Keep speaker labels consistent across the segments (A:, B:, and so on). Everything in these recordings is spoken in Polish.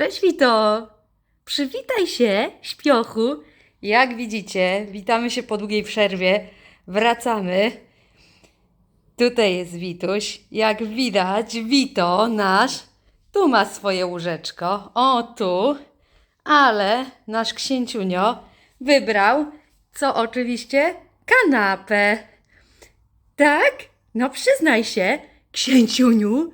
A: Cześć Wito! Przywitaj się, śpiochu. Jak widzicie, witamy się po długiej przerwie. Wracamy. Tutaj jest Wituś. Jak widać, Wito nasz tu ma swoje łóżeczko. O, tu. Ale nasz księciunio wybrał, co oczywiście, kanapę. Tak? No przyznaj się, księciuniu.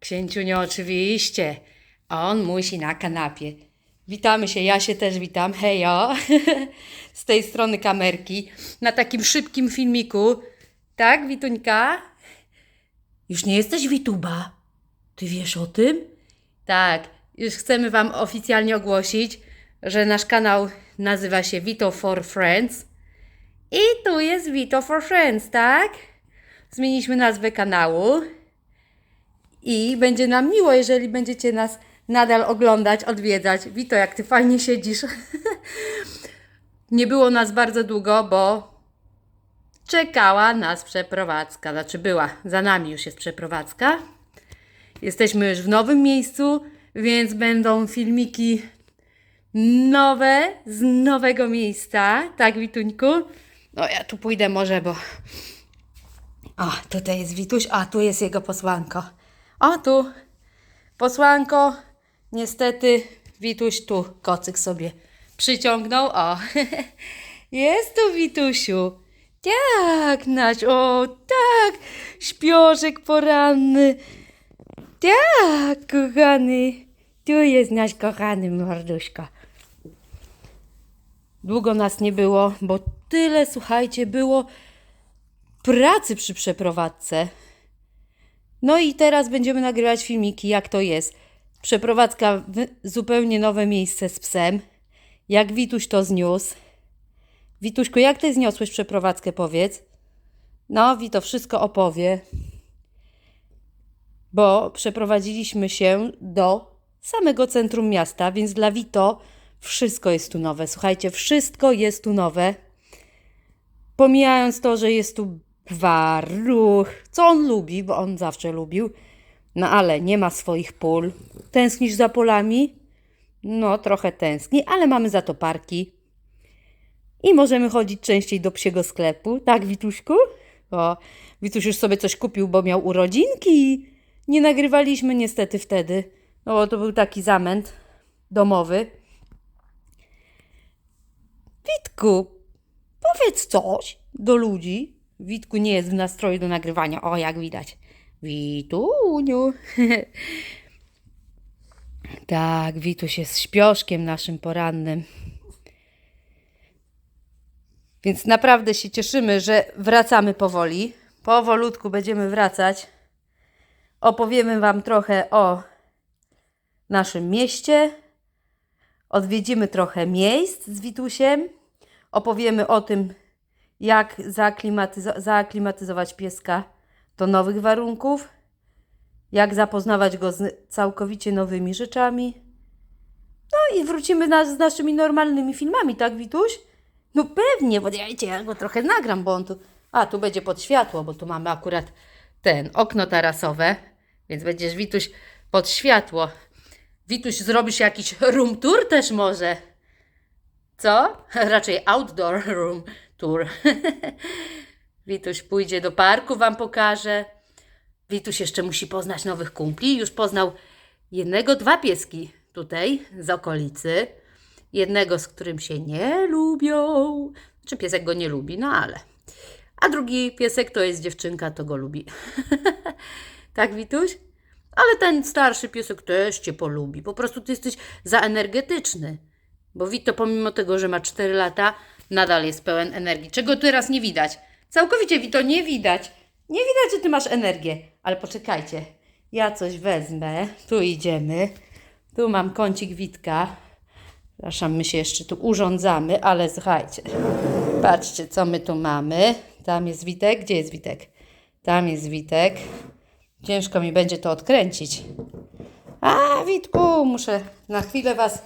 A: Księciunio oczywiście. On musi na kanapie. Witamy się, ja się też witam. Hejo. Z tej strony kamerki. Na takim szybkim filmiku. Tak, Wituńka? Już nie jesteś Wituba. Ty wiesz o tym? Tak, już chcemy Wam oficjalnie ogłosić, że nasz kanał nazywa się Vito for Friends. I tu jest Vito for Friends, tak? Zmieniliśmy nazwę kanału. I będzie nam miło, jeżeli będziecie nas nadal oglądać, odwiedzać. Wito, jak ty fajnie siedzisz. Nie było nas bardzo długo, bo czekała nas przeprowadzka. Znaczy była, za nami już jest przeprowadzka. Jesteśmy już w nowym miejscu, więc będą filmiki nowe z nowego miejsca. Tak, Wituńku? No ja tu pójdę może, bo... O, tutaj jest Wituś, a tu jest jego posłanko. O, tu. Posłanko, niestety Wituś tu kocyk sobie przyciągnął. O, jest tu Witusiu. Tak, nasz, o, tak, śpioszek poranny. Tak, kochany. Tu jest nasz kochany morduszko. Długo nas nie było, bo tyle, słuchajcie, było pracy przy przeprowadzce. No i teraz będziemy nagrywać filmiki, jak to jest. Przeprowadzka w zupełnie nowe miejsce z psem. Jak Wituś to zniósł. Wituśku, jak ty zniosłeś przeprowadzkę, powiedz? No, Wito wszystko opowie. Bo przeprowadziliśmy się do samego centrum miasta, więc dla Wito wszystko jest tu nowe. Słuchajcie, wszystko jest tu nowe. Pomijając to, że jest tu gwar, ruch, co on lubi, bo on zawsze lubił. No ale nie ma swoich pól. Tęsknisz za polami? No, trochę tęskni, ale mamy za to parki. I możemy chodzić częściej do psiego sklepu. Tak, Wituśku? O, Wituś już sobie coś kupił, bo miał urodzinki. Nie nagrywaliśmy niestety wtedy. Bo to był taki zamęt domowy. Witku, powiedz coś do ludzi. Witku nie jest w nastroju do nagrywania. O, jak widać. Wituniu. tak, Wituś jest śpioszkiem naszym porannym. Więc naprawdę się cieszymy, że wracamy powoli. Powolutku będziemy wracać. Opowiemy Wam trochę o naszym mieście. Odwiedzimy trochę miejsc z Witusiem. Opowiemy o tym, jak zaaklimatyzo- zaaklimatyzować pieska do nowych warunków, jak zapoznawać go z całkowicie nowymi rzeczami. No i wrócimy na, z naszymi normalnymi filmami, tak, Wituś? No pewnie, bo ja, ja go trochę nagram, bo on tu... A, tu będzie pod światło, bo tu mamy akurat ten, okno tarasowe, więc będziesz, Wituś, pod światło. Wituś, zrobisz jakiś room tour też może? Co? Raczej outdoor room tour. Wituś pójdzie do parku, Wam pokaże. Wituś jeszcze musi poznać nowych kumpli. Już poznał jednego, dwa pieski tutaj z okolicy. Jednego, z którym się nie lubią. Czy piesek go nie lubi, no ale. A drugi piesek to jest dziewczynka, to go lubi. tak, Wituś? Ale ten starszy piesek też Cię polubi. Po prostu Ty jesteś za energetyczny. Bo Wito, pomimo tego, że ma 4 lata, nadal jest pełen energii. Czego teraz nie widać? Całkowicie, Wito, nie widać. Nie widać, że Ty masz energię. Ale poczekajcie. Ja coś wezmę. Tu idziemy. Tu mam kącik Witka. Przepraszam, my się jeszcze tu urządzamy, ale słuchajcie. Patrzcie, co my tu mamy. Tam jest Witek. Gdzie jest Witek? Tam jest Witek. Ciężko mi będzie to odkręcić. A, Witku, muszę na chwilę Was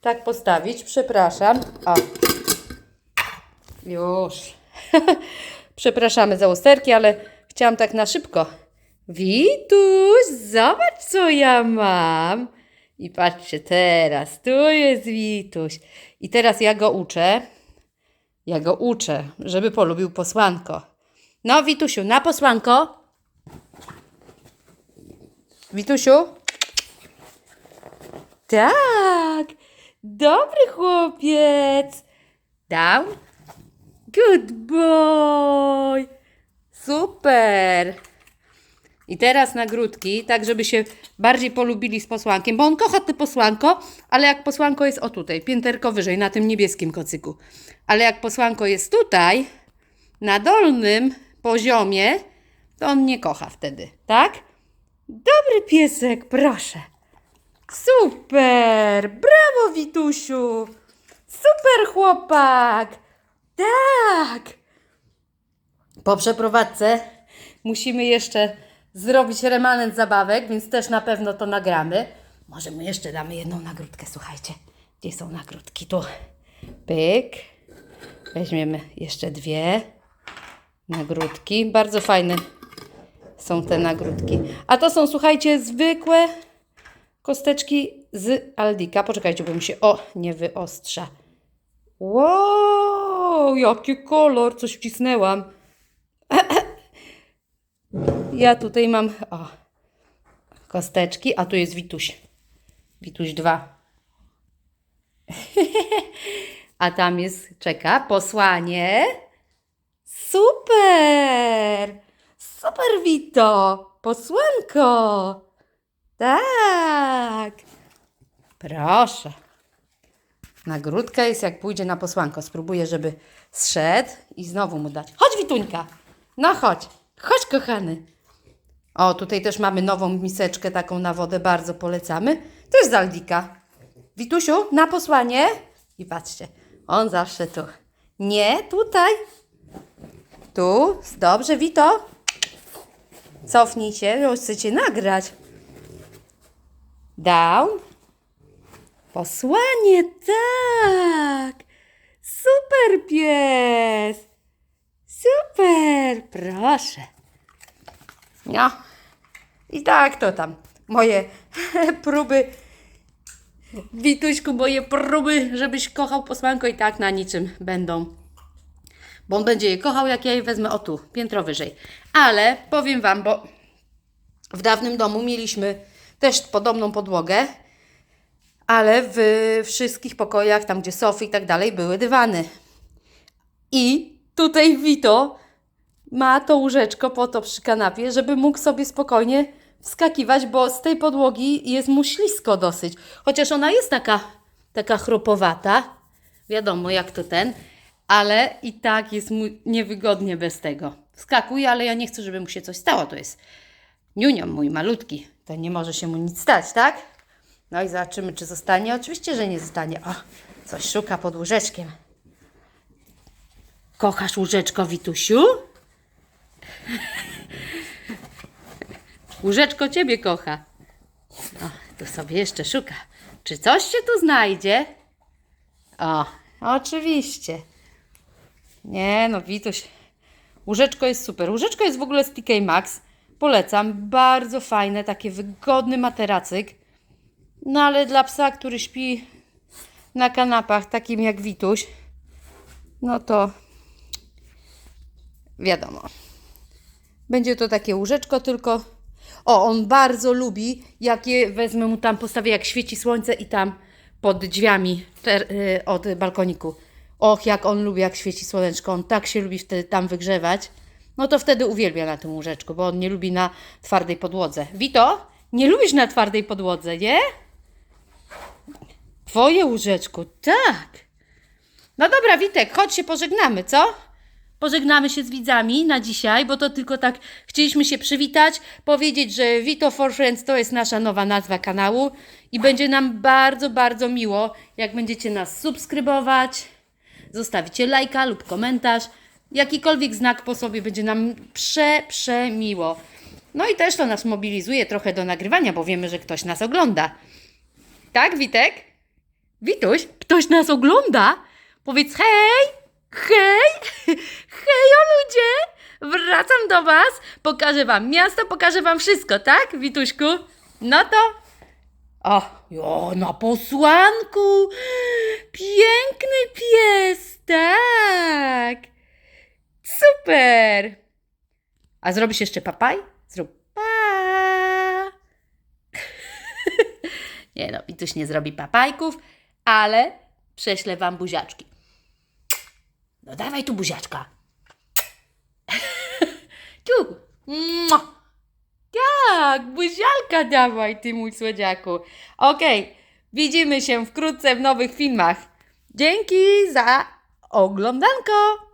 A: tak postawić. Przepraszam. O. Już. Przepraszamy za usterki, ale chciałam tak na szybko. Wituś, zobacz, co ja mam. I patrzcie teraz, tu jest Wituś. I teraz ja go uczę. Ja go uczę, żeby polubił posłanko. No, Witusiu, na posłanko. Witusiu? Tak, dobry chłopiec. Down. Good boy. Super. I teraz nagródki, tak żeby się bardziej polubili z posłankiem, bo on kocha te posłanko, ale jak posłanko jest o tutaj, pięterko wyżej, na tym niebieskim kocyku. Ale jak posłanko jest tutaj, na dolnym poziomie, to on nie kocha wtedy, tak? Dobry piesek, proszę. Super! Brawo, Witusiu! Super chłopak! Tak! Po przeprowadzce musimy jeszcze zrobić remanent zabawek, więc też na pewno to nagramy. Może mu jeszcze damy jedną nagródkę, słuchajcie. Gdzie są nagródki? Tu. Pyk. Weźmiemy jeszcze dwie nagródki. Bardzo fajne są te nagródki. A to są, słuchajcie, zwykłe kosteczki z Aldika. Poczekajcie, bo mi się o nie wyostrza. Wow, jaki kolor! Coś wcisnęłam. Ja tutaj mam o, kosteczki, a tu jest Wituś. Wituś 2. A tam jest, czeka, posłanie. Super! Super, Wito! Posłanko! Tak! Proszę. Nagródka jest jak pójdzie na posłanko. Spróbuję, żeby zszedł i znowu mu dać. Chodź, Wituńka! No chodź. Chodź, kochany. O, tutaj też mamy nową miseczkę taką na wodę. Bardzo polecamy. To jest z Aldika. Witusiu, na posłanie. I patrzcie, on zawsze tu. Nie, tutaj. Tu. Dobrze, Wito. Cofnij się, bo chcecie nagrać. Down. Posłanie, tak. Super pies. Super, proszę. No. I tak to tam. Moje próby. Wituśku, moje próby, żebyś kochał posłanko i tak na niczym będą. Bo on będzie je kochał, jak ja je wezmę o tu, piętro wyżej. Ale powiem Wam, bo w dawnym domu mieliśmy też podobną podłogę, ale w wszystkich pokojach, tam gdzie sofy i tak dalej, były dywany. I tutaj Wito ma to łóżeczko po to przy kanapie, żeby mógł sobie spokojnie wskakiwać, bo z tej podłogi jest mu ślisko dosyć. Chociaż ona jest taka, taka chropowata, wiadomo jak to ten, ale i tak jest mu niewygodnie bez tego. Wskakuje, ale ja nie chcę, żeby mu się coś stało. To jest niunią mój malutki. To nie może się mu nic stać, tak? No i zobaczymy, czy zostanie. Oczywiście, że nie zostanie. O, coś szuka pod łóżeczkiem. Kochasz łóżeczko, Witusiu? Łóżeczko ciebie kocha. O, tu sobie jeszcze szuka. Czy coś się tu znajdzie? O, oczywiście. Nie no, Wituś. Łóżeczko jest super. Łóżeczko jest w ogóle z TK Maxx. Polecam. Bardzo fajne, takie wygodny materacyk. No ale dla psa, który śpi na kanapach, takim jak Wituś, no to wiadomo. Będzie to takie łóżeczko, tylko. O, on bardzo lubi, jak je wezmę mu tam, postawię, jak świeci słońce i tam pod drzwiami ter, y, od balkoniku. Och, jak on lubi, jak świeci słoneczko. On tak się lubi wtedy tam wygrzewać. No to wtedy uwielbia na tym łóżeczku, bo on nie lubi na twardej podłodze. Wito, nie lubisz na twardej podłodze, nie? Twoje łóżeczko, tak. No dobra, Witek, chodź się pożegnamy, co? Pożegnamy się z widzami na dzisiaj, bo to tylko tak chcieliśmy się przywitać, powiedzieć, że Vito for Friends to jest nasza nowa nazwa kanału i będzie nam bardzo, bardzo miło, jak będziecie nas subskrybować, zostawicie lajka lub komentarz, jakikolwiek znak po sobie będzie nam prze, przemiło. No i też to nas mobilizuje trochę do nagrywania, bo wiemy, że ktoś nas ogląda. Tak, Witek? Wituś, ktoś nas ogląda? Powiedz hej, hej, hejo ludzie, wracam do Was, pokażę Wam miasto, pokażę Wam wszystko, tak, Wituśku? No to, o, O, na posłanku! Piękny pies, tak! Super! A zrobisz jeszcze papaj? Zrób pa! nie no, Wituś nie zrobi papajków, ale prześlę wam buziaczki. No dawaj tu buziaczka. tu! Tak, buzialka dawaj, ty mój słodziaku. Okej, widzimy się wkrótce w nowych filmach. Dzięki za oglądanko!